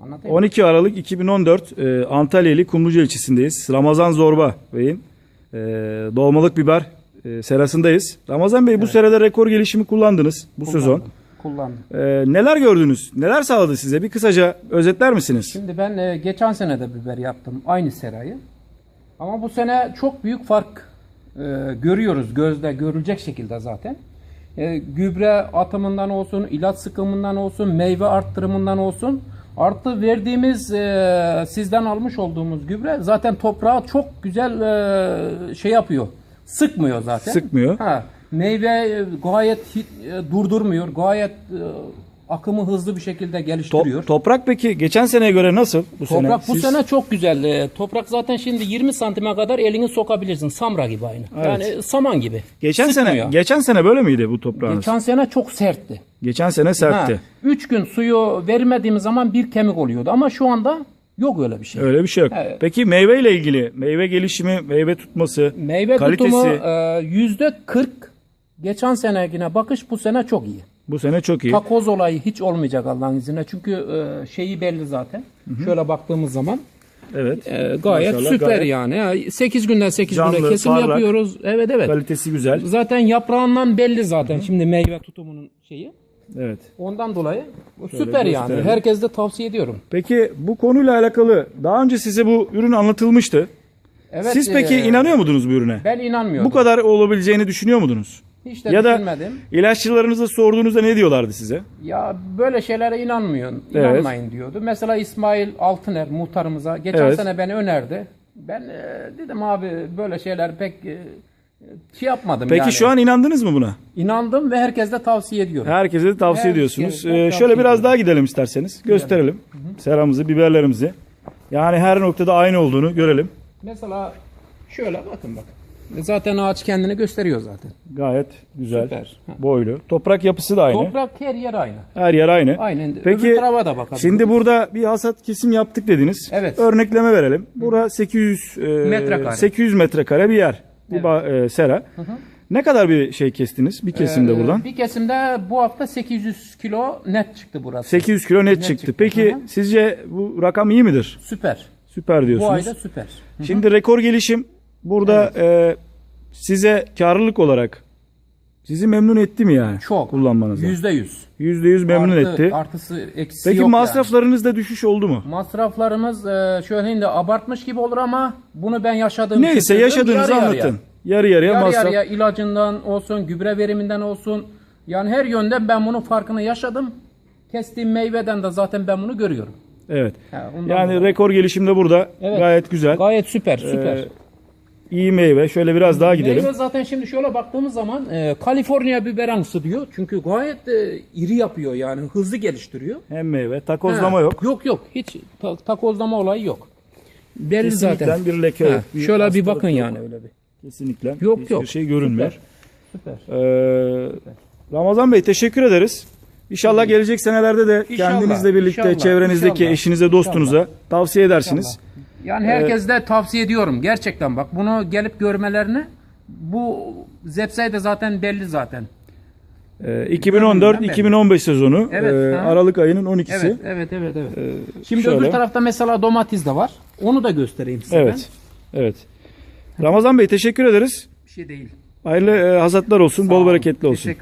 Anlatayım mı? 12 Aralık 2014 e, Antalya ili Kumluca ilçesindeyiz. Ramazan Zorba Bey'in e, doğmalık biber e, serasındayız. Ramazan Bey bu serada rekor gelişimi kullandınız bu sezon. Kullandım. E, neler gördünüz? Neler sağladı size? Bir kısaca özetler misiniz? Şimdi ben e, geçen sene de biber yaptım. Aynı serayı. Ama bu sene çok büyük fark e, görüyoruz. Gözle görülecek şekilde zaten. E, gübre atımından olsun, ilaç sıkımından olsun, meyve arttırımından olsun. Artı verdiğimiz e, sizden almış olduğumuz gübre zaten toprağa çok güzel e, şey yapıyor. Sıkmıyor zaten. Sıkmıyor. Ha, meyve e, gayet hit- e, durdurmuyor. Gayet e, akımı hızlı bir şekilde To- geliştiriyor. toprak peki geçen seneye göre nasıl bu sene? Toprak bu Siz- sene çok güzel. Ee, Toprak zaten şimdi 20 santime kadar elini sokabilirsin. Samra gibi aynı. Evet. Yani saman gibi. geçen sene Sıkmıyor. geçen sene böyle miydi bu toprağınız? Geçen, Geçen sene çok sertti. sene sertti. Ha, üç gün suyu vermediğimiz zaman bir kemik oluyordu. Ama şu anda yok öyle bir şey. Öyle bir şey yok. Evet. Peki meyve ile ilgili meyve gelişimi, meyve tutması, Meyve kalitesi tutumu e, yüzde 40 geçen senekine bakış bu sene çok iyi. Bu sene çok iyi. Takoz olayı hiç olmayacak Allah'ın izniyle. Çünkü e, şeyi belli zaten. Şöyle baktığımız zaman Evet. e, gayet Maşallah, süper gayet yani. 8 günden 8 Canlı, güne kesim parlak. yapıyoruz. Evet evet. Kalitesi güzel. Zaten yaprağından belli zaten şimdi meyve tutumunun şeyi. Evet. Ondan dolayı bu süper yani. Herkes de tavsiye ediyorum. Peki bu konuyla alakalı daha önce size bu ürün anlatılmıştı. Evet. Siz peki e, inanıyor muydunuz bu ürüne? Ben inanmıyorum. Bu kadar olabileceğini düşünüyor muydunuz? Hiç de ya da düşünmedim. ilaççılarınıza sorduğunuzda ne diyorlardı size? Ya böyle şeylere inanmıyorsun. Evet. İnanmayın diyordu. Mesela İsmail Altıner muhtarımıza geçen Evet. sene beni önerdi. Ben e, dedim abi böyle şeyler pek e, şey yapmadım Peki yani. şu an inandınız mı buna? inandım ve herkes de tavsiye ediyorum. Herkese de tavsiye Herkese ediyorsunuz. Ee, tavsiye şöyle biraz ediyorum. daha gidelim isterseniz. Gösterelim. Seramızı, biberlerimizi. Yani her noktada aynı olduğunu görelim. Mesela şöyle bakın bak. Zaten ağaç kendini gösteriyor zaten. Gayet güzel. Süper. Ha. Boylu. Toprak yapısı da aynı. Toprak her yer aynı. Her yer aynı. Aynen. Peki Öbür tarafa da şimdi burada bir hasat kesim yaptık dediniz. Evet. Örnekleme verelim. Bura 800 e, Metrekare. 800 metrekare bir yer. Bir ba- e, sera. Ne kadar bir şey kestiniz bir kesimde Ee, buradan? Bir kesimde bu hafta 800 kilo net çıktı burası. 800 kilo net, çıktı. çıktı. Peki Hı hı. sizce bu rakam iyi midir? Süper. Süper Bu diyorsunuz. ayda süper. Şimdi rekor gelişim burada e, size karlılık olarak sizi memnun etti mi yani? Çok. Kullanmanızda. Yüzde yüz. %100 memnun Artı- etti. Artısı eksi Peki yok masraflarınızda düşüş oldu mu? yani. Masraflarımız e, şöyle şimdi abartmış gibi olur ama bunu ben yaşadığım için Neyse yaşadığınızı Yarı anlatın. yarıya. Yarı yarıya Yarı masraf. yarıya ilacından olsun, gübre veriminden olsun. Yani her yönden ben bunun farkını yaşadım. Kestiğim meyveden de zaten ben bunu görüyorum. Evet. Ha, Yani dolayı. rekor gelişim de burada Evet. gayet güzel. Gayet süper, süper. Ee, iyi meyve. Şöyle biraz daha gidelim. Meyve zaten şimdi şöyle baktığımız zaman e, Kaliforniya biberansı diyor. Çünkü gayet e, iri yapıyor yani hızlı geliştiriyor. Hem meyve. Takozlama Ha, yok. Yok yok hiç ta- takozlama olayı yok. Belli Kesinlikle zaten. bir leke. Bir şöyle bir hastalık bakın yok. yani öyle bir. Kesinlikle. Yok, Hiçbir yok. şey görünmüyor. Süper. Ee, Ramazan Bey teşekkür ederiz. İnşallah gelecek senelerde de İnşallah, kendinizle birlikte inşallah, çevrenizdeki inşallah. eşinize, dostunuza tavsiye edersiniz. Yani herkes de tavsiye ediyorum gerçekten bak bunu gelip görmelerini bu zepsay de zaten belli zaten. Ee, 2014-2015 sezonu Evet, e. Aralık ayının 12'si. Evet evet evet evet. Şimdi şöyle. öbür tarafta mesela domates de var. Onu da göstereyim size Evet. Evet. Ramazan Bey teşekkür ederiz. ben. Bir şey değil. Hayırlı e, hasatlar olsun, bol olun. bereketli olsun. Teşekkür